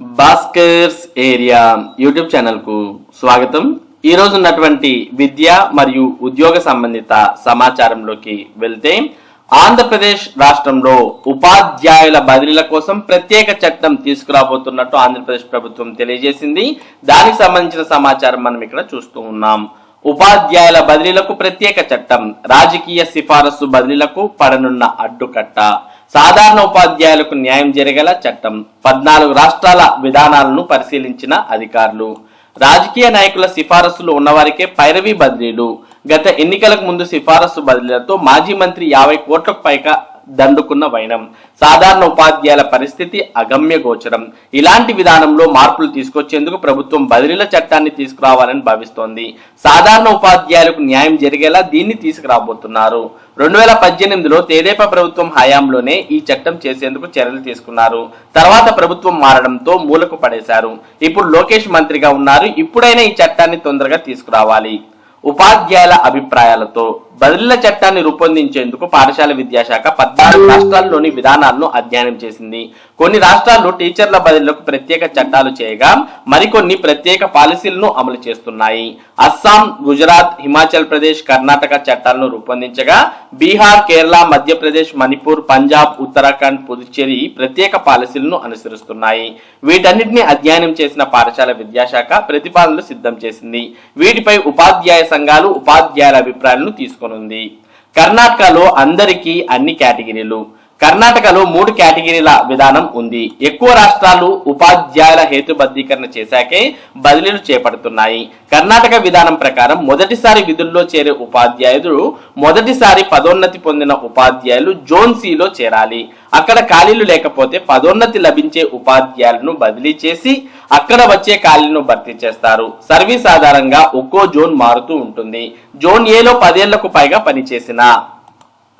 Bhaskar's area YouTube ఛానల్కు స్వాగతం. ఈ ఉన్నటువంటి విద్య మరియు ఉద్యోగ సంబంధిత సమాచారంలోకి వెళ్తే ఆంధ్రప్రదేశ్ రాష్ట్రంలో ఉపాధ్యాయుల బదిలీల కోసం ప్రత్యేక చట్టం తీసుకురాబోతున్నట్టు ఆంధ్రప్రదేశ్ ప్రభుత్వం తెలియజేసింది. దానికి సంబంధించిన సమాచారం మనం ఇక్కడ చూస్తూ ఉన్నాం. ఉపాధ్యాయుల బదిలీలకు ప్రత్యేక చట్టం రాజకీయ సిఫారసు బదిలీలకు పడనున్న అడ్డుకట్ట. సాధారణ ఉపాధ్యాయులకు న్యాయం జరిగేలా చట్టం పద్నాలుగు రాష్ట్రాల విధానాలను పరిశీలించిన అధికారులు. రాజకీయ నాయకుల సిఫారసులు ఉన్నవారికే పైరవీ బదిలీలు. గత ఎన్నికలకు ముందు సిఫారసు బదిలీలతో మాజీ మంత్రి యాభై కోట్లకు పైగా దండుకున్న వైనం. సాధారణ ఉపాధ్యాయుల పరిస్థితి అగమ్య గోచరం. ఇలాంటి విధానంలో మార్పులు తీసుకొచ్చేందుకు ప్రభుత్వం బదిలీల చట్టాన్ని తీసుకురావాలని భావిస్తోంది. సాధారణ ఉపాధ్యాయులకు న్యాయం జరిగేలా దీన్ని తీసుకురాబోతున్నారు. రెండు వేల పద్దెనిమిదిలో తెదేపా ప్రభుత్వం హయాంలోనే ఈ చట్టం చేసేందుకు చర్యలు తీసుకున్నారు. తర్వాత ప్రభుత్వం మారడంతో మూలకు పడేశారు. ఇప్పుడు లోకేష్ మంత్రిగా ఉన్నారు. ఇప్పుడైనా ఈ చట్టాన్ని తొందరగా తీసుకురావాలి. ఉపాధ్యాయుల అభిప్రాయాలతో బదిలీల చట్టాన్ని రూపొందించేందుకు పాఠశాల విద్యాశాఖ పద్నాలుగు రాష్ట్రాల్లోని విధానాలను అధ్యయనం చేసింది. కొన్ని రాష్ట్రాలు టీచర్ల బదిలీలకు ప్రత్యేక చట్టాలు చేయగా మరికొన్ని ప్రత్యేక పాలసీలను అమలు చేస్తున్నాయి. అస్సాం గుజరాత్ హిమాచల్ ప్రదేశ్ కర్ణాటక చట్టాలను రూపొందించగా బీహార్ కేరళ మధ్యప్రదేశ్ మణిపూర్ పంజాబ్ ఉత్తరాఖండ్ పుదుచ్చేరి ప్రత్యేక పాలసీలను అనుసరిస్తున్నాయి. వీటన్నిటిని అధ్యయనం చేసిన పాఠశాల విద్యాశాఖ ప్రతిపాదనలు సిద్ధం చేసింది. వీటిపై ఉపాధ్యాయ సంఘాలు ఉపాధ్యాయుల అభిప్రాయాలను తీసుకొనుంది. కర్ణాటకలో అందరికీ అన్ని కేటగిరీలు. కర్ణాటకలో మూడు కేటగిరీల విధానం ఉంది. ఎక్కువ రాష్ట్రాలు ఉపాధ్యాయుల హేతుబద్ధీకరణ చేశాకే బదిలీలు చేపడుతున్నాయి. కర్ణాటక విధానం ప్రకారం మొదటిసారి విధుల్లో చేరే ఉపాధ్యాయులు మొదటిసారి పదోన్నతి పొందిన ఉపాధ్యాయులు జోన్ సిలో చేరాలి. అక్కడ ఖాళీలు లేకపోతే పదోన్నతి లభించే ఉపాధ్యాయులను బదిలీ చేసి అక్కడ వచ్చే ఖాళీలను భర్తీ చేస్తారు. సర్వీస్ ఆధారంగా ఒక్కో జోన్ మారుతూ ఉంటుంది. జోన్ ఏలో పదేళ్ళకు పైగా పనిచేసిన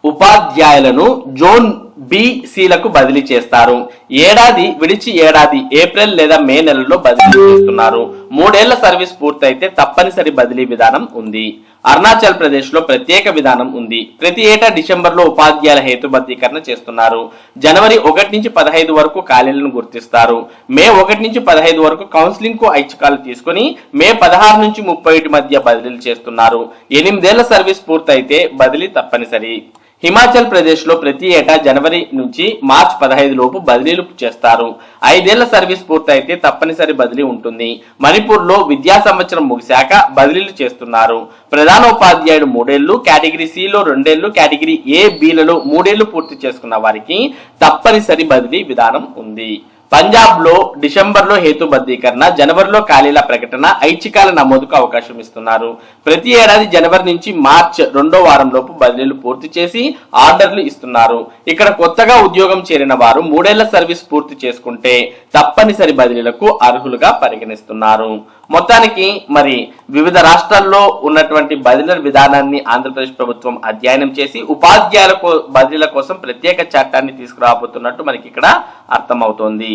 ఉపాధ్యాయులను జోన్ బీసీలకు బదిలీ చేస్తారు. ఏడాది విడిచి ఏడాది ఏప్రిల్ లేదా మే నెలలో బదిలీ చేస్తున్నారు. మూడేళ్ళ సర్వీస్ పూర్తయితే తప్పనిసరి బదిలీ విధానం ఉంది. అరుణాచల్ ప్రదేశ్లో ప్రత్యేక విధానం ఉంది. ప్రతి ఏటా డిసెంబర్లో ఉపాధ్యాయుల హేతుబద్ధీకరణ చేస్తున్నారు. జనవరి ఒకటి నుంచి పదహైదు వరకు ఖాళీలను గుర్తిస్తారు. మే ఒకటి నుంచి పదహైదు వరకు కౌన్సిలింగ్కు ఐచ్ఛికాలు తీసుకుని మే పదహారు నుంచి ముప్పై మధ్య బదిలీలు చేస్తున్నారు. ఎనిమిదేళ్ళ సర్వీస్ పూర్తయితే బదిలీ తప్పనిసరి. హిమాచల్ ప్రదేశ్లో ప్రతి ఏటా జనవరి నుంచి మార్చ్ పదహైదు లోపు బదిలీలు చేస్తారు. ఐదేళ్ళ సర్వీస్ పూర్తయితే తప్పనిసరి బదిలీ ఉంటుంది. మణిపూర్లో విద్యా సంవత్సరం ముగిశాక బదిలీలు చేస్తున్నారు. ప్రధాన ఉపాధ్యాయుడు మూడేళ్ళు కేటగిరీ సిలో రెండేళ్ళు కేటగిరీ ఏ బిలలో మూడేళ్ళు పూర్తి చేసుకున్న వారికి తప్పనిసరి బదిలీ విధానం ఉంది. పంజాబ్లో డిసెంబర్లో హేతుబద్ధీకరణ జనవరిలో ఖాళీల ప్రకటన ఐచ్ఛికాల నమోదుకు అవకాశం ఇస్తున్నారు. ప్రతి ఏడాది జనవరి నుంచి మార్చ్ రెండో వారం లోపు బదిలీలు పూర్తి చేసి ఆర్డర్లు ఇస్తున్నారు. ఇక్కడ కొత్తగా ఉద్యోగం చేరిన వారు మూడేళ్ళ సర్వీస్ పూర్తి చేసుకుంటే తప్పనిసరి బదిలీలకు అర్హులుగా పరిగణిస్తున్నారు. మొత్తానికి మరి వివిధ రాష్ట్రాల్లో ఉన్నటువంటి బదిలీల విధానాన్ని ఆంధ్రప్రదేశ్ ప్రభుత్వం అధ్యయనం చేసి ఉపాధ్యాయుల కో- బదిలీల కోసం ప్రత్యేక చట్టాన్ని తీసుకురాబోతున్నట్టు మనకి ఇక్కడ అర్థమవుతోంది.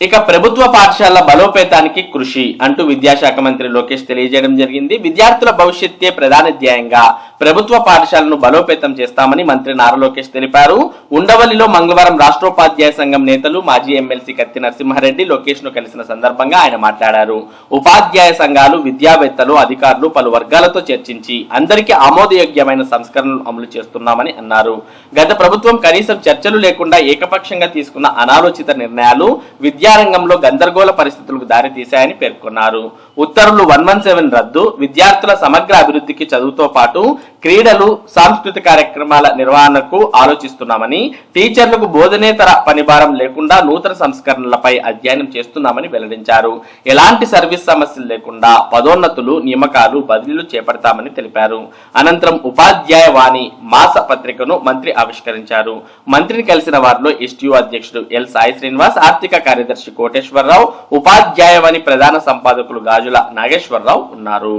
ఇక ప్రభుత్వ పాఠశాలల బలోపేతానికి కృషి అంటూ విద్యాశాఖ మంత్రి లోకేష్ తెలియజేయడం జరిగింది. విద్యార్థుల భవిష్యత్తే ప్రధాన ధ్యేయంగా ప్రభుత్వ పాఠశాలను బలోపేతం చేస్తామని మంత్రి నారా లోకేష్ తెలిపారు. ఉండవల్లిలో మంగళవారం రాష్ట్రోపాధ్యాయ సంఘం నేతలు మాజీ ఎమ్మెల్సీ కత్తి నరసింహారెడ్డి లోకేష్ను కలిసిన సందర్భంగా ఆయన మాట్లాడారు. ఉపాధ్యాయ సంఘాలు విద్యావేత్తలు అధికారులు పలు వర్గాలతో చర్చించి అందరికీ ఆమోదయోగ్యమైన సంస్కరణలు అమలు చేస్తున్నామని అన్నారు. గత ప్రభుత్వం కనీసం చర్చలు లేకుండా ఏకపక్షంగా తీసుకున్న అనాలోచిత నిర్ణయాలు విద్యారంగంలో గందరగోళ పరిస్థితులకు దారితీశాయని పేర్కొన్నారు. ఉత్తర్వులు వన్ వన్ సెవెన్ రద్దు విద్యార్థుల సమగ్ర అభివృద్ధికి చదువుతో పాటు క్రీడలు సాంస్కృతిక కార్యక్రమాల నిర్వహణకు ఆలోచిస్తున్నామని టీచర్లకు బోధనేతర పనిభారం లేకుండా నూతన సంస్కరణలపై అధ్యయనం చేస్తున్నామని వెల్లడించారు. ఎలాంటి సర్వీస్ సమస్యలు లేకుండా పదోన్నతులు నియమకాలు బదిలీలు చేపడతామని తెలిపారు. అనంతరం ఉపాధ్యాయ వాణి మాస పత్రికను మంత్రి ఆవిష్కరించారు. మంత్రిని కలిసిన వారిలో ఎస్టీయూ అధ్యక్షుడు ఎల్ సాయి శ్రీనివాస్ ఆర్థిక కార్యదర్శి కోటేశ్వరరావు ఉపాధ్యాయవాణి ప్రధాన సంపాదకులు రాజుల నాగేశ్వరరావు ఉన్నారు.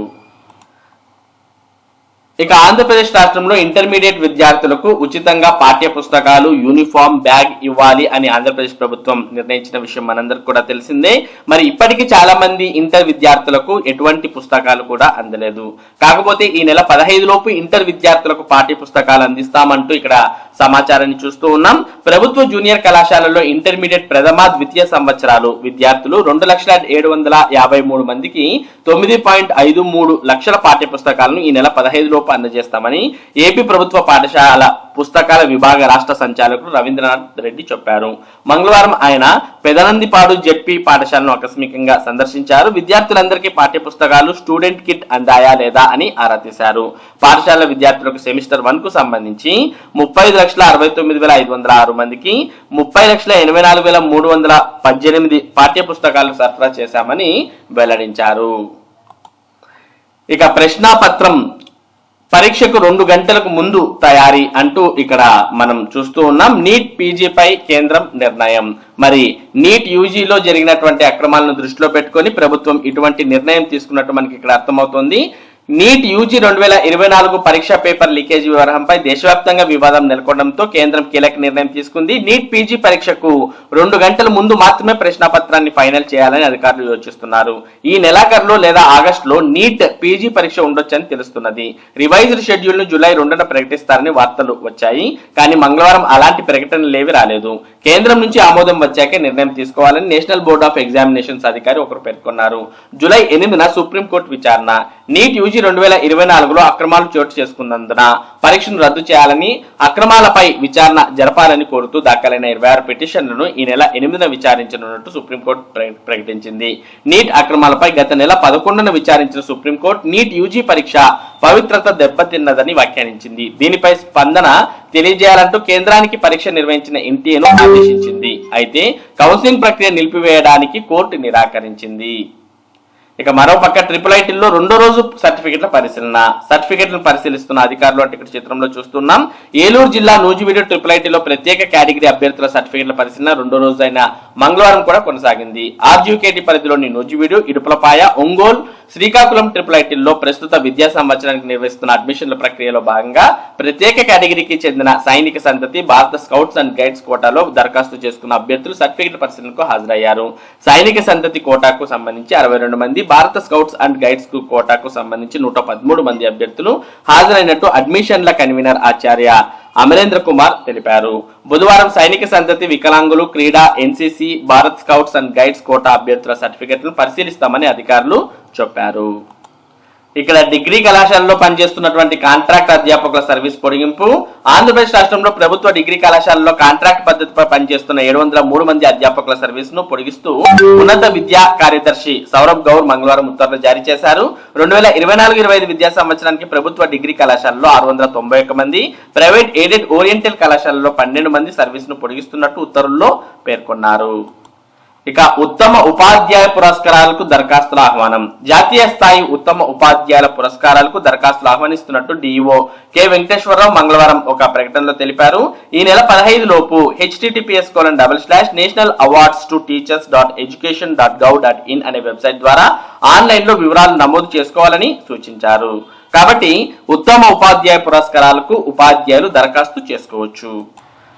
ఇక ఆంధ్రప్రదేశ్ రాష్ట్రంలో ఇంటర్మీడియట్ విద్యార్థులకు ఉచితంగా పాఠ్య పుస్తకాలు యూనిఫామ్ బ్యాగ్ ఇవ్వాలి అని ఆంధ్రప్రదేశ్ ప్రభుత్వం నిర్ణయించిన విషయం మనందరికి కూడా తెలిసిందే. మరి ఇప్పటికీ చాలా మంది ఇంటర్ విద్యార్థులకు ఎటువంటి పుస్తకాలు కూడా అందలేదు. కాకపోతే ఈ నెల పదహైదు లోపు ఇంటర్ విద్యార్థులకు పాఠ్య పుస్తకాలు అందిస్తామంటూ ఇక్కడ సమాచారాన్ని చూస్తూ ఉన్నాం. ప్రభుత్వ జూనియర్ కళాశాలలో ఇంటర్మీడియట్ ప్రథమ ద్వితీయ సంవత్సరాలు విద్యార్థులు రెండు లక్షల ఏడు వందల యాభై మూడు మందికి తొమ్మిది పాయింట్ ఐదు మూడు లక్షల పాఠ్య పుస్తకాలను ఈ నెల పదహైదు లోపు అందజేస్తామని ఏపీ ప్రభుత్వ పాఠశాల పుస్తకాల విభాగ రాష్ట్ర సంచాలకులు రవీంద్రనాథ్ రెడ్డి చెప్పారు. మంగళవారం ఆయన పెదనందిపాడు జెడ్పీ పాఠశాలను ఆకస్మికంగా సందర్శించారు. విద్యార్థులందరికీ పాఠ్య పుస్తకాలు స్టూడెంట్ కిట్ అందాయా లేదా అని ఆరా తీశారు. పాఠశాల విద్యార్థులకు సెమిస్టర్ వన్కు సంబంధించి ముప్పై లక్షల అరవై తొమ్మిది వేల ఐదు వందల ఆరు మందికి ముప్పై లక్షల ఎనభై నాలుగు వేల మూడు వందల పద్దెనిమిది పాఠ్య పుస్తకాలు సరఫరా చేశామని వెల్లడించారు. ఇక ప్రశ్నాపత్రం పరీక్షకు రెండు గంటలకు ముందు తయారీ అంటూ ఇక్కడ మనం చూస్తూ ఉన్నాం. నీట్ పీజీపై కేంద్రం నిర్ణయం. మరి నీట్ యూజీలో జరిగినటువంటి అక్రమాలను దృష్టిలో పెట్టుకొని ప్రభుత్వం ఇటువంటి నిర్ణయం తీసుకున్నట్టు మనకి ఇక్కడ అర్థమవుతోంది. నీట్ యూజీ రెండు వేల ఇరవై నాలుగు పరీక్ష పేపర్ లీకేజ్ వ్యవహారంపై దేశవ్యాప్తంగా వివాదం నెలకొనడంతో కేంద్రం కీలక నిర్ణయం తీసుకుంది. నీట్ పీజీ పరీక్షకు రెండు గంటల ముందు మాత్రమే ప్రశ్నపత్రాన్ని ఫైనల్ చేయాలని అధికారులు యోచిస్తున్నారు. ఈ నెలాఖరులో లేదా ఆగస్టులో నీట్ పీజీ పరీక్ష ఉండొచ్చని తెలుస్తున్నది. రివైజ్డ్ షెడ్యూల్ను జూలై రెండున ప్రకటిస్తారని వార్తలు వచ్చాయి. కానీ మంగళవారం అలాంటి ప్రకటనలేవి రాలేదు. కేంద్రం నుంచి ఆమోదం వచ్చాకే నిర్ణయం తీసుకోవాలని నేషనల్ బోర్డ్ ఆఫ్ ఎగ్జామినేషన్స్ అధికారి ఒకరు పేర్కొన్నారు. జూలై ఎనిమిదిన సుప్రీంకోర్టు విచారణ. నీట్ యూజీ రెండు వేల ఇరవై నాలుగులో అక్రమాలు చోటు చేసుకున్నందున పరీక్షను రద్దు చేయాలని అక్రమాలపై విచారణ జరపాలని కోరుతూ దాఖలైన ఇరవై ఆరు పిటిషన్లను ఈ నెల ఎనిమిదిన విచారించనున్నట్టు సుప్రీంకోర్టు ప్రకటించింది. నీట్ అక్రమాలపై గత నెల పదకొండున విచారించిన సుప్రీంకోర్టు నీట్ యూజీ పరీక్ష పవిత్రత దెబ్బతిన్నదని వ్యాఖ్యానించింది. దీనిపై స్పందన తెలియజేయాలంటూ కేంద్రానికి పరీక్ష నిర్వహించిన ఎన్టీఏను ఆదేశించింది. అయితే కౌన్సిలింగ్ ప్రక్రియ నిలిపివేయడానికి కోర్టు నిరాకరించింది. ఇక మరో పక్క ట్రిపుల్ ఐటీల్లో రెండో రోజు సర్టిఫికెట్ల పరిశీలన. సర్టిఫికెట్లను పరిశీలిస్తున్న అధికారులు అంటే ఇక్కడ చిత్రంలో చూస్తున్నాం. ఏలూరు జిల్లా నూజివీడు ట్రిపుల్ ఐటీలో ప్రత్యేక కేటగిరీ అభ్యర్థుల సర్టిఫికెట్ల పరిశీలన రెండో రోజు అయిన మంగళవారం కూడా కొనసాగింది. ఆర్జీకేటీ పరిధిలోని నూజివీడు ఇడుపులపాయ ఒంగోలు శ్రీకాకుళం ట్రిపుల్ ఐటీల్లో ప్రస్తుత విద్యా సంవత్సరానికి నిర్వహిస్తున్న అడ్మిషన్ల ప్రక్రియలో భాగంగా ప్రత్యేక కేటగిరీకి చెందిన సైనిక సంతతి భారత స్కౌట్స్ అండ్ గైడ్స్ కోటాలో దరఖాస్తు చేసుకున్న అభ్యర్థులు సర్టిఫికెట్ పరిశీలనకు హాజరయ్యారు. సైనిక సంతతి కోటాకు సంబంధించి అరవై రెండు మంది భారత స్కౌట్స్ అండ్ గైడ్స్కు కోటాకు సంబంధించి నూట పదమూడు మంది అభ్యర్థులు హాజరైనట్టు అడ్మిషన్ల కన్వీనర్ ఆచార్య అమరేంద్ర కుమార్ తెలిపారు. బుధవారం సైనిక సంతతి వికలాంగులు క్రీడా NCC Bharat scouts and guides quota అభ్యర్థుల సర్టిఫికెట్లను పరిశీలిస్తామని అధికారులు చెప్పారు. ఇక్కడ డిగ్రీ కళాశాలలో పనిచేస్తున్నటువంటి కాంట్రాక్ట్ అధ్యాపకుల సర్వీస్ పొడిగింపు. ఆంధ్రప్రదేశ్ రాష్ట్రంలో ప్రభుత్వ డిగ్రీ కళాశాలలో కాంట్రాక్ట్ పద్ధతిపై పనిచేస్తున్న ఏడు వందల మూడు మంది అధ్యాపకుల సర్వీస్ను పొడిగిస్తూ ఉన్నత విద్యా కార్యదర్శి సౌరభ్ గౌర్ మంగళవారం ఉత్తర్వులు జారీ చేశారు. రెండు వేల ఇరవై నాలుగు ఇరవై ఐదు విద్యా సంవత్సరానికి ప్రభుత్వ డిగ్రీ కళాశాలలో ఆరు వందల తొంభై ఒక్క మంది ప్రైవేట్ ఎయిడెడ్ ఓరియంటల్ కళాశాలలో పన్నెండు మంది సర్వీస్ను పొడిగిస్తున్నట్టు ఉత్తర్వుల్లో పేర్కొన్నారు. ఇక ఉత్తమ ఉపాధ్యాయ పురస్కారాలకు దరఖాస్తుల ఆహ్వానం. జాతీయ స్థాయి ఉత్తమ ఉపాధ్యాయుల పురస్కారాలకు దరఖాస్తులు ఆహ్వానిస్తున్నట్టు డిఈఓ కె వెంకటేశ్వరరావు మంగళవారం ఒక ప్రకటనలో తెలిపారు. ఈ నెల పదహైదు లోపు https colon double slash national awards to teachers dot education dot gov dot in అనే వెబ్సైట్ ద్వారా ఆన్లైన్లో వివరాలు నమోదు చేసుకోవాలని సూచించారు. కాబట్టి ఉత్తమ ఉపాధ్యాయ పురస్కారాలకు ఉపాధ్యాయులు దరఖాస్తు చేసుకోవచ్చు.